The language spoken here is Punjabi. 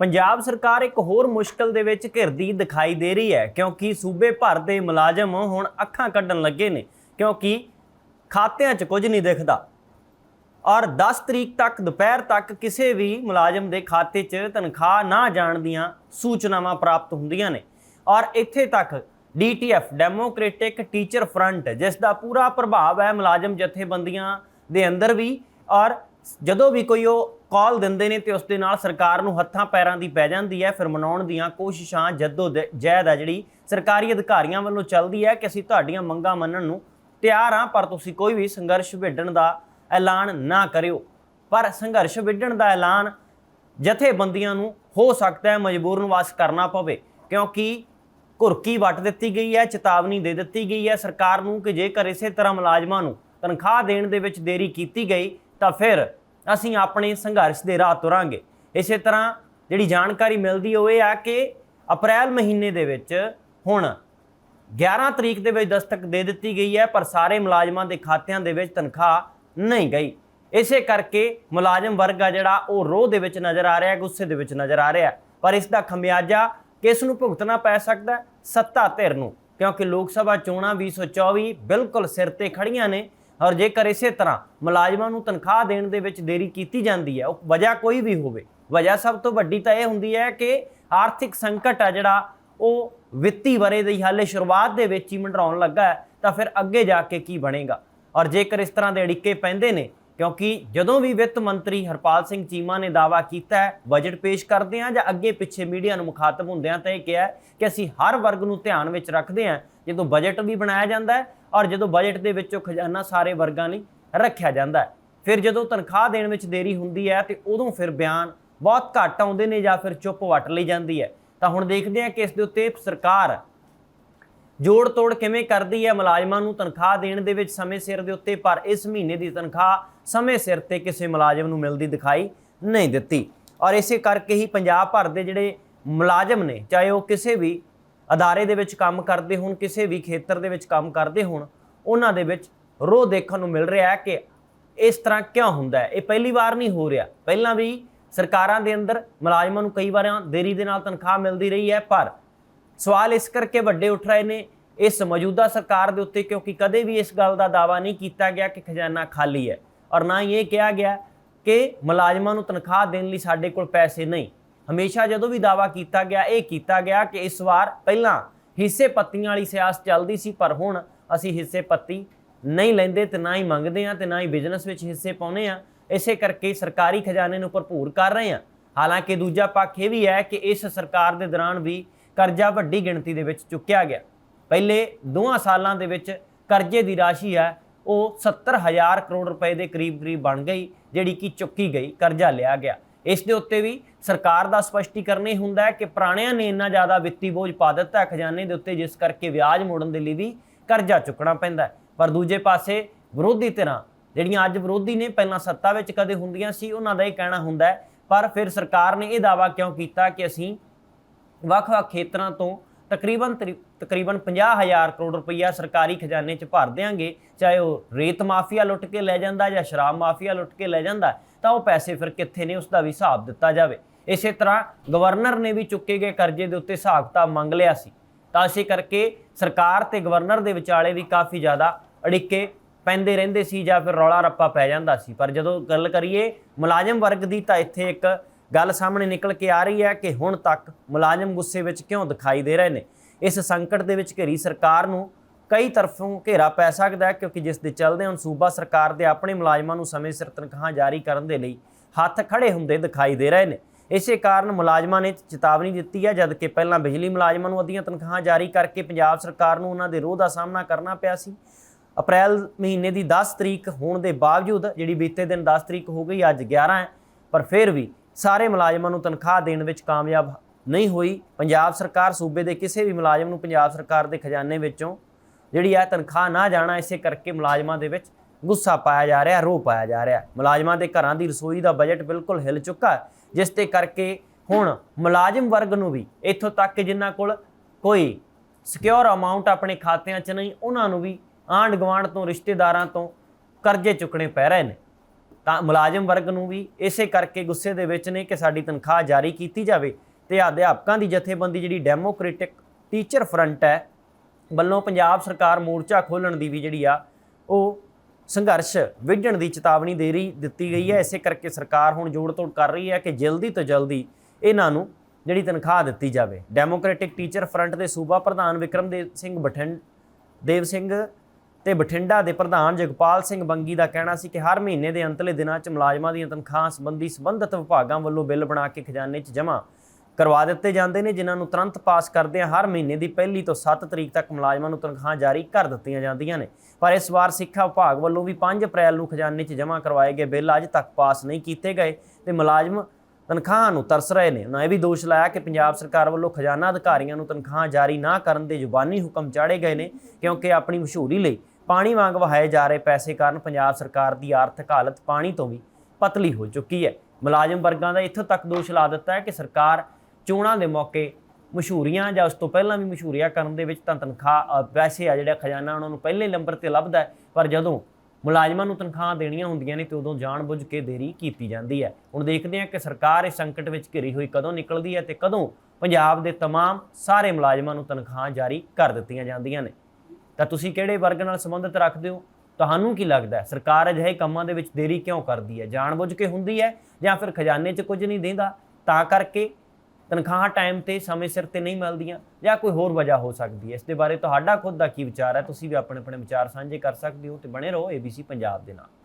ਪੰਜਾਬ ਸਰਕਾਰ ਇੱਕ ਹੋਰ ਮੁਸ਼ਕਲ ਦੇ ਵਿੱਚ ਘਿਰਦੀ ਦਿਖਾਈ ਦੇ ਰਹੀ ਹੈ, ਕਿਉਂਕਿ ਸੂਬੇ ਭਰ ਦੇ ਮੁਲਾਜ਼ਮ ਹੁਣ ਅੱਖਾਂ ਕੱਢਣ ਲੱਗੇ ਨੇ, ਕਿਉਂਕਿ ਖਾਤਿਆਂ 'ਚ ਕੁਝ ਨਹੀਂ ਦਿਖਦਾ। ਔਰ 10 ਤਰੀਕ ਤੱਕ ਦੁਪਹਿਰ ਤੱਕ ਕਿਸੇ ਵੀ ਮੁਲਾਜ਼ਮ ਦੇ ਖਾਤੇ 'ਚ ਤਨਖਾਹ ਨਾ ਜਾਣ ਦੀਆਂ ਸੂਚਨਾਵਾਂ ਪ੍ਰਾਪਤ ਹੁੰਦੀਆਂ ਨੇ। ਔਰ ਇੱਥੇ ਤੱਕ ਡੀਟੀਐਫ, ਡੈਮੋਕ੍ਰੈਟਿਕ ਟੀਚਰ ਫਰੰਟ, ਜਿਸ ਦਾ ਪੂਰਾ ਪ੍ਰਭਾਵ ਹੈ ਮੁਲਾਜ਼ਮ ਜਥੇਬੰਦੀਆਂ ਦੇ ਅੰਦਰ ਵੀ, ਔਰ ਜਦੋਂ ਵੀ ਕੋਈ ਉਹ ਕਾਲ ਦਿੰਦੇ ਨੇ ਤੇ ਉਸ ਦੇ ਨਾਲ ਸਰਕਾਰ ਨੂੰ ਹੱਥਾਂ ਪੈਰਾਂ ਦੀ ਪੈ ਜਾਂਦੀ ਹੈ। ਫਿਰ ਮਨਾਉਣ ਦੀਆਂ ਕੋਸ਼ਿਸ਼ਾਂ ਜੱਦੋ ਜਹਿਦ ਆ ਜਿਹੜੀ ਸਰਕਾਰੀ ਅਧਿਕਾਰੀਆਂ ਵੱਲੋਂ ਚੱਲਦੀ ਹੈ ਕਿ ਅਸੀਂ ਤੁਹਾਡੀਆਂ ਮੰਗਾਂ ਮੰਨਣ ਨੂੰ ਤਿਆਰ ਹਾਂ, ਪਰ ਤੁਸੀਂ ਕੋਈ ਵੀ ਸੰਘਰਸ਼ ਵਿੱਢਣ ਦਾ ਐਲਾਨ ਨਾ ਕਰਿਓ। ਪਰ ਸੰਘਰਸ਼ ਵਿੱਢਣ ਦਾ ਐਲਾਨ ਜਥੇਬੰਦੀਆਂ ਨੂੰ ਹੋ ਸਕਦਾ ਹੈ ਮਜਬੂਰਨਵਾਸ ਕਰਨਾ ਪਵੇ, ਕਿਉਂਕਿ ਘੁਰਕੀ ਵੱਟ ਦਿੱਤੀ ਗਈ ਹੈ, ਚੇਤਾਵਨੀ ਦੇ ਦਿੱਤੀ ਗਈ ਹੈ ਸਰਕਾਰ ਨੂੰ ਕਿ ਜੇਕਰ ਇਸੇ ਤਰ੍ਹਾਂ ਮੁਲਾਜ਼ਮਾਂ ਨੂੰ ਤਨਖਾਹ ਦੇਣ ਦੇ ਵਿੱਚ ਦੇਰੀ ਕੀਤੀ ਗਈ ਤਾਂ ਫਿਰ ਅਸੀਂ ਆਪਣੇ ਸੰਘਰਸ਼ ਦੇ ਰਾਹ ਤੁਰਾਂਗੇ। ਇਸੇ ਤਰ੍ਹਾਂ ਜਿਹੜੀ ਜਾਣਕਾਰੀ ਮਿਲਦੀ ਉਹ ਇਹ ਆ ਕਿ ਅਪ੍ਰੈਲ ਮਹੀਨੇ ਦੇ ਵਿੱਚ ਹੁਣ 11 ਤਰੀਕ ਦੇ ਵਿੱਚ ਦਸਤਕ ਦੇ ਦਿੱਤੀ ਗਈ ਹੈ, ਪਰ ਸਾਰੇ ਮੁਲਾਜ਼ਮਾਂ ਦੇ ਖਾਤਿਆਂ ਦੇ ਵਿੱਚ ਤਨਖਾਹ ਨਹੀਂ ਗਈ। ਇਸੇ ਕਰਕੇ ਮੁਲਾਜ਼ਮ ਵਰਗ ਆ ਜਿਹੜਾ, ਉਹ ਰੋਹ ਦੇ ਵਿੱਚ ਨਜ਼ਰ ਆ ਰਿਹਾ ਹੈ ਗੁੱਸੇ ਦੇ ਵਿੱਚ ਨਜ਼ਰ ਆ ਰਿਹਾ। ਪਰ ਇਸ ਦਾ ਖਮਿਆਜਾ ਕਿਸ ਨੂੰ ਭੁਗਤਣਾ ਪੈ ਸਕਦਾ ਸੱਤਾ ਧਿਰ ਨੂੰ, ਕਿਉਂਕਿ ਲੋਕ ਸਭਾ ਚੋਣਾਂ 2024 ਬਿਲਕੁਲ ਸਿਰ ਤੇ ਖੜੀਆਂ ਨੇ। ਔਰ ਜੇਕਰ ਇਸੇ ਤਰ੍ਹਾਂ ਮੁਲਾਜ਼ਮਾਂ ਨੂੰ ਤਨਖਾਹ ਦੇਣ ਦੇ ਵਿੱਚ ਦੇਰੀ ਕੀਤੀ ਜਾਂਦੀ ਹੈ, ਉਹ ਵਜ੍ਹਾ ਕੋਈ ਵੀ ਹੋਵੇ, ਵਜ੍ਹਾ ਸਭ ਤੋਂ ਵੱਡੀ ਤਾਂ ਇਹ ਹੁੰਦੀ ਹੈ ਕਿ ਆਰਥਿਕ ਸੰਕਟ ਆ ਜਿਹੜਾ, ਉਹ ਵਿੱਤੀ ਵਰੇ ਦੀ ਹਾਲੇ ਸ਼ੁਰੂਆਤ ਦੇ ਵਿੱਚ ਹੀ ਮੰਡਰਾਉਣ ਲੱਗਾ ਤਾਂ ਫਿਰ ਅੱਗੇ ਜਾ ਕੇ ਕੀ ਬਣੇਗਾ? ਔਰ ਜੇਕਰ ਇਸ ਤਰ੍ਹਾਂ ਦੇ ਅੜਿੱਕੇ ਪੈਂਦੇ ਨੇ, ਕਿਉਂਕਿ ਜਦੋਂ ਵੀ ਵਿੱਤ ਮੰਤਰੀ ਹਰਪਾਲ ਸਿੰਘ ਚੀਮਾ ਨੇ ਦਾਵਾ ਕੀਤਾ ਹੈ ਬਜਟ ਪੇਸ਼ ਕਰਦੇ ਆ ਜਾਂ ਅੱਗੇ ਪਿੱਛੇ ਮੀਡੀਆ ਨੂੰ ਮੁਖਾਤਬ ਹੁੰਦਿਆਂ ਤਾਂ ਇਹ ਕਿਹਾ ਕਿ ਅਸੀਂ ਹਰ ਵਰਗ ਨੂੰ ਧਿਆਨ ਵਿੱਚ ਰੱਖਦੇ ਹਾਂ, ਜਦੋਂ ਬਜਟ ਵੀ ਬਣਾਇਆ ਜਾਂਦਾ ਹੈ ਔਰ ਜਦੋਂ ਬਜਟ ਦੇ ਵਿੱਚੋਂ ਖਜ਼ਾਨਾ ਸਾਰੇ ਵਰਗਾਂ ਲਈ ਰੱਖਿਆ ਜਾਂਦਾ ਹੈ, ਫਿਰ ਜਦੋਂ ਤਨਖਾਹ ਦੇਣ ਵਿੱਚ ਦੇਰੀ ਹੁੰਦੀ ਹੈ ਤੇ ਉਦੋਂ ਫਿਰ ਬਿਆਨ ਬਹੁਤ ਘੱਟ ਆਉਂਦੇ ਨੇ ਜਾਂ ਫਿਰ ਚੁੱਪ ਵੱਟ ਲਈ ਜਾਂਦੀ ਹੈ। ਤਾਂ ਹੁਣ ਦੇਖਦੇ ਹਾਂ ਕਿ ਇਸ ਦੇ ਉੱਤੇ ਸਰਕਾਰ ਜੋੜ ਤੋੜ ਕਿਵੇਂ ਕਰਦੀ ਹੈ, ਮੁਲਾਜ਼ਮਾਂ ਨੂੰ ਤਨਖਾਹ ਦੇਣ ਦੇ ਵਿੱਚ ਸਮੇਂ ਸਿਰ ਦੇ ਉੱਤੇ, ਪਰ ਇਸ ਮਹੀਨੇ ਦੀ ਤਨਖਾਹ ਸਮੇਂ ਸਿਰ ਤੇ ਕਿਸੇ ਮੁਲਾਜ਼ਮ ਨੂੰ ਮਿਲਦੀ ਦਿਖਾਈ ਨਹੀਂ ਦਿੱਤੀ। ਔਰ ਇਸੇ ਕਰਕੇ ਹੀ ਪੰਜਾਬ ਭਰ ਦੇ ਜਿਹੜੇ ਮੁਲਾਜ਼ਮ ਨੇ, ਚਾਹੇ ਉਹ ਕਿਸੇ ਵੀ ਅਦਾਰੇ ਦੇ ਵਿੱਚ ਕੰਮ ਕਰਦੇ ਹੋਣ, ਕਿਸੇ ਵੀ ਖੇਤਰ ਦੇ ਵਿੱਚ ਕੰਮ ਕਰਦੇ ਹੋਣ, ਉਹਨਾਂ ਦੇ ਵਿੱਚ ਰੋਹ ਦੇਖਣ ਨੂੰ ਮਿਲ ਰਿਹਾ ਹੈ ਕਿ ਇਸ ਤਰ੍ਹਾਂ ਕਿਉਂ ਹੁੰਦਾ ਹੈ। ਇਹ ਪਹਿਲੀ ਵਾਰ ਨਹੀਂ ਹੋ ਰਿਹਾ। ਪਹਿਲਾਂ ਵੀ ਸਰਕਾਰਾਂ ਦੇ ਅੰਦਰ ਮੁਲਾਜ਼ਮਾਂ ਨੂੰ ਕਈ ਵਾਰਾਂ ਦੇਰੀ ਦੇ ਨਾਲ ਤਨਖਾਹ ਮਿਲਦੀ ਰਹੀ ਹੈ, ਪਰ ਸਵਾਲ ਇਸ ਕਰਕੇ ਵੱਡੇ ਉੱਠ ਰਹੇ ਨੇ ਇਸ ਮੌਜੂਦਾ ਸਰਕਾਰ ਦੇ ਉੱਤੇ, ਕਿਉਂਕਿ ਕਦੇ ਵੀ ਇਸ ਗੱਲ ਦਾ ਦਾਵਾ ਨਹੀਂ ਕੀਤਾ ਗਿਆ ਕਿ ਖਜ਼ਾਨਾ ਖਾਲੀ ਹੈ। ਔਰ ਨਾ ਹੀ ਇਹ ਕਿਹਾ ਗਿਆ ਕਿ ਮੁਲਾਜ਼ਮਾਂ ਨੂੰ ਤਨਖਾਹ ਦੇਣ ਲਈ ਸਾਡੇ ਕੋਲ ਪੈਸੇ ਨਹੀਂ। ਹਮੇਸ਼ਾ ਜਦੋਂ ਵੀ ਦਾਵਾ ਕੀਤਾ ਗਿਆ, ਇਹ ਕੀਤਾ ਗਿਆ ਕਿ ਇਸ ਵਾਰ ਪਹਿਲਾਂ ਹਿੱਸੇ ਪੱਤੀਆਂ ਵਾਲੀ ਸਿਆਸਤ ਚੱਲਦੀ ਸੀ, ਪਰ ਹੁਣ ਅਸੀਂ ਹਿੱਸੇ ਪੱਤੀ ਨਹੀਂ ਲੈਂਦੇ, ਤੇ ਨਾ ਹੀ ਮੰਗਦੇ ਆ ਤੇ ਨਾ ਹੀ ਬਿਜ਼ਨਸ ਵਿੱਚ ਹਿੱਸੇ ਪਾਉਨੇ ਆ ਇਸੇ ਕਰਕੇ ਸਰਕਾਰੀ ਖਜ਼ਾਨੇ ਨੂੰ ਭਰਪੂਰ ਕਰ ਰਹੇ ਆ ਹਾਲਾਂਕਿ ਦੂਜਾ ਪੱਖ ਇਹ ਵੀ ਹੈ ਕਿ ਇਸ ਸਰਕਾਰ ਦੇ ਦੌਰਾਨ ਵੀ ਕਰਜ਼ਾ ਵੱਡੀ ਗਿਣਤੀ ਦੇ ਵਿੱਚ ਚੁੱਕਿਆ ਗਿਆ। ਪਹਿਲੇ ਦੋਹਾਂ ਸਾਲਾਂ ਦੇ ਵਿੱਚ ਕਰਜ਼ੇ ਦੀ ਰਾਸ਼ੀ ਹੈ, ਉਹ 70000 ਕਰੋੜ ਰੁਪਏ ਦੇ ਕਰੀਬ ਕਰੀਬ ਬਣ ਗਈ, ਜਿਹੜੀ ਕਿ ਚੁੱਕੀ ਗਈ, ਕਰਜ਼ਾ ਲਿਆ ਗਿਆ। ਇਸ ਦੇ ਉੱਤੇ ਵੀ ਸਰਕਾਰ ਦਾ ਸਪਸ਼ਟੀਕਰਨ ਇਹ ਹੁੰਦਾ ਹੈ ਕਿ ਪੁਰਾਣਿਆਂ ਨੇ ਇੰਨਾ ਜ਼ਿਆਦਾ ਵਿੱਤੀ ਬੋਝ ਪਾ ਦਿੱਤਾ ਖਜ਼ਾਨੇ ਦੇ ਉੱਤੇ, ਜਿਸ ਕਰਕੇ ਵਿਆਜ ਮੋੜਨ ਦੇ ਲਈ ਵੀ ਕਰਜ਼ਾ ਚੁੱਕਣਾ ਪੈਂਦਾ ਪਰ ਦੂਜੇ ਪਾਸੇ ਵਿਰੋਧੀ ਧਿਰਾਂ ਜਿਹੜੀਆਂ ਅੱਜ ਵਿਰੋਧੀ ਨੇ, ਪਹਿਲਾਂ ਸੱਤਾ ਵਿੱਚ ਕਦੇ ਹੁੰਦੀਆਂ ਸੀ, ਉਹਨਾਂ ਦਾ ਇਹ ਕਹਿਣਾ ਹੁੰਦਾ ਪਰ ਫਿਰ ਸਰਕਾਰ ਨੇ ਇਹ ਦਾਵਾ ਕਿਉਂ ਕੀਤਾ ਕਿ ਅਸੀਂ ਵੱਖ-ਵੱਖ ਖੇਤਰਾਂ ਤੋਂ ਤਕਰੀਬਨ ਤਰੀ- ਤਕਰੀਬਨ 50000 ਕਰੋੜ ਰੁਪਈਆ ਸਰਕਾਰੀ ਖਜ਼ਾਨੇ 'ਚ ਭਰ ਦਿਆਂਗੇ, ਚਾਹੇ ਉਹ ਰੇਤ ਮਾਫੀਆ ਲੁੱਟ ਕੇ ਲੈ ਜਾਂਦਾ ਜਾਂ ਸ਼ਰਾਬ ਮਾਫੀਆ ਲੁੱਟ ਕੇ ਲੈ ਜਾਂਦਾ। ਤਾਂ ਉਹ ਪੈਸੇ ਫਿਰ ਕਿੱਥੇ ਨੇ ਉਸ ਦਾ ਵੀ ਹਿਸਾਬ ਦਿੱਤਾ ਜਾਵੇ। ਇਸੇ ਤਰ੍ਹਾਂ ਗਵਰਨਰ ਨੇ ਵੀ ਚੁੱਕੇ ਗਏ ਕਰਜ਼ੇ ਦੇ ਉੱਤੇ ਹਿਸਾਬ ਕਿਤਾਬ ਮੰਗ ਲਿਆ ਸੀ। ਤਾਂ ਇਸੇ ਕਰਕੇ ਸਰਕਾਰ ਤੇ ਗਵਰਨਰ ਦੇ ਵਿਚਾਲੇ ਵੀ ਕਾਫੀ ਜ਼ਿਆਦਾ ਅੜਿੱਕੇ ਪੈਂਦੇ ਰਹਿੰਦੇ ਸੀ ਜਾਂ ਫਿਰ ਰੌਲਾ ਰੱਪਾ ਪੈ ਜਾਂਦਾ ਸੀ। ਪਰ ਜਦੋਂ ਗੱਲ ਕਰੀਏ ਮੁਲਾਜ਼ਮ ਵਰਗ ਦੀ ਤਾਂ ਇੱਥੇ ਇੱਕ ਗੱਲ ਸਾਹਮਣੇ ਨਿਕਲ ਕੇ ਆ ਰਹੀ ਹੈ ਕਿ ਹੁਣ ਤੱਕ ਮੁਲਾਜ਼ਮ ਗੁੱਸੇ ਵਿੱਚ ਕਿਉਂ ਦਿਖਾਈ ਦੇ ਰਹੇ ਨੇ? ਇਸ ਸੰਕਟ ਦੇ ਵਿੱਚ ਘਿਰੀ ਸਰਕਾਰ ਨੂੰ ਕਈ ਤਰਫੋਂ ਘੇਰਾ ਪੈ ਸਕਦਾ ਹੈ ਕਿਉਂਕਿ ਜਿਸ ਦੇ ਚੱਲਦੇ ਹੁਣ ਸੂਬਾ ਸਰਕਾਰ ਦੇ ਆਪਣੇ ਮੁਲਾਜ਼ਮਾਂ ਨੂੰ ਸਮੇਂ ਸਿਰ ਤਨਖਾਹਾਂ ਜਾਰੀ ਕਰਨ ਦੇ ਲਈ ਹੱਥ ਖੜੇ ਹੁੰਦੇ ਦਿਖਾਈ ਦੇ ਰਹੇ ਨੇ। ਇਸੇ ਕਾਰਨ ਮੁਲਾਜ਼ਮਾਂ ਨੇ ਚੇਤਾਵਨੀ ਦਿੱਤੀ ਹੈ ਜਦ ਕਿ ਪਹਿਲਾਂ ਬਿਜਲੀ ਮੁਲਾਜ਼ਮਾਂ ਨੂੰ ਅੱਧੀਆਂ ਤਨਖਾਹਾਂ ਜਾਰੀ ਕਰਕੇ ਪੰਜਾਬ ਸਰਕਾਰ ਨੂੰ ਉਹਨਾਂ ਦੇ ਰੋਹ ਦਾ ਸਾਹਮਣਾ ਕਰਨਾ ਪਿਆ ਸੀ। ਅਪ੍ਰੈਲ ਮਹੀਨੇ ਦੀ 10 ਤਰੀਕ ਹੋਣ ਦੇ ਬਾਵਜੂਦ ਜਿਹੜੀ ਬੀਤੇ ਦਿਨ 10 ਤਰੀਕ ਹੋ ਗਈ, ਅੱਜ 11 ਹੈ, ਪਰ ਫਿਰ ਵੀ ਸਾਰੇ ਮੁਲਾਜ਼ਮਾਂ ਨੂੰ ਤਨਖਾਹ ਦੇਣ ਵਿੱਚ ਕਾਮਯਾਬ ਨਹੀਂ ਹੋਈ। ਪੰਜਾਬ ਸਰਕਾਰ ਸੂਬੇ ਦੇ ਕਿਸੇ ਵੀ ਮੁਲਾਜ਼ਮ ਨੂੰ ਪੰਜਾਬ ਸਰਕਾਰ ਦੇ ਖਜ਼ਾਨੇ ਵਿੱਚੋਂ ਜਿਹੜੀ ਹੈ ਤਨਖਾਹ ਨਾ ਜਾਣਾ, ਇਸੇ ਕਰਕੇ ਮੁਲਾਜ਼ਮਾਂ ਦੇ ਵਿੱਚ ਗੁੱਸਾ ਪਾਇਆ ਜਾ ਰਿਹਾ, ਰੋਹ ਪਾਇਆ ਜਾ ਰਿਹਾ। ਮੁਲਾਜ਼ਮਾਂ ਦੇ ਘਰਾਂ ਦੀ ਰਸੋਈ ਦਾ ਬਜਟ ਬਿਲਕੁਲ ਹਿਲ ਚੁੱਕਾ ਜਿਸ ਤੇ ਕਰਕੇ ਹੁਣ ਮੁਲਾਜ਼ਮ ਵਰਗ ਨੂੰ ਵੀ ਇੱਥੋਂ ਤੱਕ ਕਿ ਜਿਨ੍ਹਾਂ ਕੋਲ ਕੋਈ ਸਿਕਿਉਰ ਅਮਾਉਂਟ ਆਪਣੇ ਖਾਤਿਆਂ 'ਚ ਨਹੀਂ, ਉਹਨਾਂ ਨੂੰ ਵੀ ਆਂਢ ਗੁਆਂਢ ਤੋਂ, ਰਿਸ਼ਤੇਦਾਰਾਂ ਤੋਂ ਕਰਜ਼ੇ ਚੁੱਕਣੇ ਪੈ ਰਹੇ ਨੇ। ਤਾਂ ਮੁਲਾਜ਼ਮ ਵਰਗ ਨੂੰ ਵੀ ਇਸੇ ਕਰਕੇ ਗੁੱਸੇ ਦੇ ਵਿੱਚ ਨੇ ਕਿ ਸਾਡੀ ਤਨਖਾਹ ਜਾਰੀ ਕੀਤੀ ਜਾਵੇ ਤੇ ਅਧਿਆਪਕਾਂ ਦੀ ਜਥੇਬੰਦੀ ਜਿਹੜੀ ਡੈਮੋਕ੍ਰੈਟਿਕ ਟੀਚਰ ਫਰੰਟ ਹੈ ਵੱਲੋਂ ਪੰਜਾਬ ਸਰਕਾਰ ਮੋਰਚਾ ਖੋਲਣ ਦੀ ਵੀ ਜਿਹੜੀ ਆ, ਉਹ ਸੰਘਰਸ਼ ਵਿਢਣ ਦੀ ਚੇਤਾਵਨੀ ਦੇ ਰਹੀ, ਦਿੱਤੀ ਗਈ ਹੈ। ਇਸੇ ਕਰਕੇ ਸਰਕਾਰ ਹੁਣ ਜੋੜ ਤੋੜ ਕਰ ਰਹੀ ਹੈ ਕਿ ਜਲਦੀ ਤੋਂ ਜਲਦੀ ਇਹਨਾਂ ਨੂੰ ਜਿਹੜੀ ਤਨਖਾਹ ਦਿੱਤੀ ਜਾਵੇ। ਡੈਮੋਕ੍ਰੈਟਿਕ ਟੀਚਰ ਫਰੰਟ ਦੇ ਸੂਬਾ ਪ੍ਰਧਾਨ ਵਿਕਰਮਦੇਵ ਸਿੰਘ ਬਠਿੰਡ, ਦੇਵ ਸਿੰਘ ਤੇ ਬਠਿੰਡਾ ਦੇ ਪ੍ਰਧਾਨ ਜਗਪਾਲ ਸਿੰਘ ਬੰਗੀ ਦਾ ਕਹਿਣਾ ਸੀ ਕਿ ਹਰ ਮਹੀਨੇ ਦੇ ਅੰਤਲੇ ਦਿਨਾਂ 'ਚ ਮੁਲਾਜ਼ਮਾਂ ਦੀਆਂ ਤਨਖਾਹਾਂ ਸੰਬੰਧੀ ਸੰਬੰਧਿਤ ਵਿਭਾਗਾਂ ਵੱਲੋਂ ਬਿੱਲ ਬਣਾ ਕੇ ਖਜ਼ਾਨੇ 'ਚ ਜਮ੍ਹਾਂ ਕਰਵਾ ਦਿੱਤੇ ਜਾਂਦੇ ਨੇ, ਜਿਨ੍ਹਾਂ ਨੂੰ ਤੁਰੰਤ ਪਾਸ ਕਰਦੇ ਆ, ਹਰ ਮਹੀਨੇ ਦੀ ਪਹਿਲੀ ਤੋਂ 7 ਤਰੀਕ ਤੱਕ ਮੁਲਾਜ਼ਮਾਂ ਨੂੰ ਤਨਖਾਹਾਂ ਜਾਰੀ ਕਰ ਦਿੱਤੀਆਂ ਜਾਂਦੀਆਂ ਨੇ। ਪਰ ਇਸ ਵਾਰ ਸਿੱਖਿਆ ਵਿਭਾਗ ਵੱਲੋਂ ਵੀ 5 ਅਪ੍ਰੈਲ ਨੂੰ ਖਜ਼ਾਨੇ 'ਚ ਜਮ੍ਹਾਂ ਕਰਵਾਏ ਗਏ ਬਿੱਲ ਅਜੇ ਤੱਕ ਪਾਸ ਨਹੀਂ ਕੀਤੇ ਗਏ ਤੇ ਮੁਲਾਜ਼ਮ ਤਨਖਾਹਾਂ ਨੂੰ ਤਰਸ ਰਹੇ ਨੇ। ਉਹਨਾਂ ਇਹ ਵੀ ਦੋਸ਼ ਲਾਇਆ ਕਿ ਪੰਜਾਬ ਸਰਕਾਰ ਵੱਲੋਂ ਖਜ਼ਾਨਾ ਅਧਿਕਾਰੀਆਂ ਨੂੰ ਤਨਖਾਹਾਂ ਜਾਰੀ ਨਾ ਕਰਨ ਦੇ ਜ਼ੁਬਾਨੀ ਹੁਕਮ ਚਾੜੇ ਗਏ ਨੇ, ਕਿਉਂਕਿ ਆਪਣੀ ਮਸ਼ਹੂਰੀ ਲਈ ਪਾਣੀ ਵਾਂਗ ਵਹਾਏ ਜਾ ਰਹੇ ਪੈਸੇ ਕਾਰਨ ਪੰਜਾਬ ਸਰਕਾਰ ਦੀ ਆਰਥਿਕ ਹਾਲਤ ਪਾਣੀ ਤੋਂ ਵੀ ਪਤਲੀ ਹੋ ਚੁੱਕੀ ਹੈ। ਮੁਲਾਜ਼ਮ ਵਰਗਾਂ ਦਾ ਇੱਥੋਂ ਤੱਕ ਦੋਸ਼ ਲਾ ਦਿੱਤਾ ਹੈ ਕਿ ਸਰਕਾਰ ਚੋਣਾਂ ਦੇ ਮੌਕੇ ਮਸ਼ਹੂਰੀਆਂ ਜਾਂ ਉਸ ਤੋਂ ਪਹਿਲਾਂ ਵੀ ਮਸ਼ਹੂਰੀਆਂ ਕਰਨ ਦੇ ਵਿੱਚ ਤਾਂ ਤਨਖਾਹ ਅ, ਪੈਸੇ ਆ ਜਿਹੜਾ ਖਜ਼ਾਨਾ ਉਹਨਾਂ ਨੂੰ ਪਹਿਲੇ ਨੰਬਰ ਤੇ ਲੱਭਦਾ ਹੈ ਪਰ ਜਦੋਂ ਮੁਲਾਜ਼ਮਾਂ ਨੂੰ ਤਨਖਾਹ ਦੇਣੀਆਂ ਹੁੰਦੀਆਂ ਨੇ ਤੇ ਉਦੋਂ ਜਾਣਬੁੱਝ ਕੇ ਦੇਰੀ ਕੀਤੀ ਜਾਂਦੀ ਹੈ ਹੁਣ ਦੇਖਦੇ ਹਾਂ ਕਿ ਸਰਕਾਰ ਇਸ ਸੰਕਟ ਵਿੱਚ ਘਿਰੀ ਹੋਈ ਕਦੋਂ ਨਿਕਲਦੀ ਹੈ ਤੇ ਕਦੋਂ ਪੰਜਾਬ ਦੇ तमाम ਸਾਰੇ ਮੁਲਾਜ਼ਮਾਂ ਨੂੰ ਤਨਖਾਹਾਂ ਜਾਰੀ ਕਰ ਦਿੱਤੀਆਂ ਜਾਂਦੀਆਂ ਨੇ ਤਾਂ ਤੁਸੀਂ ਕਿਹੜੇ ਵਰਗ ਨਾਲ ਸੰਬੰਧਿਤ ਰੱਖਦੇ ਹੋ ਤੁਹਾਨੂੰ ਕੀ ਲੱਗਦਾ ਹੈ ਸਰਕਾਰ ਅਜਿਹੇ ਕੰਮਾਂ ਦੇ ਵਿੱਚ ਦੇਰੀ ਕਿਉਂ ਕਰਦੀ ਹੈ ਜਾਣਬੁੱਝ ਕੇ ਹੁੰਦੀ ਹੈ ਜਾਂ ਫਿਰ ਖਜ਼ਾਨੇ 'ਚ ਕੁਝ ਨਹੀਂ ਦਿੰਦਾ ਤਾਂ ਕਰਕੇ ਤਨਖਾਹਾਂ ਟਾਈਮ ਤੇ ਸਮੇਂ ਸਿਰ ਤੇ ਨਹੀਂ ਮਿਲਦੀਆਂ ਜਾਂ ਕੋਈ ਹੋਰ ਵਜ੍ਹਾ ਹੋ ਸਕਦੀ ਹੈ। ਇਸ ਦੇ ਬਾਰੇ ਤੁਹਾਡਾ ਖੁਦ ਦਾ ਕੀ ਵਿਚਾਰ ਹੈ? ਤੁਸੀਂ ਵੀ ਆਪਣੇ ਆਪਣੇ ਵਿਚਾਰ ਸਾਂਝੇ ਕਰ ਸਕਦੇ ਹੋ ਤੇ ਬਣੇ ਰਹੋ ABC ਪੰਜਾਬ ਦੇ ਨਾਲ।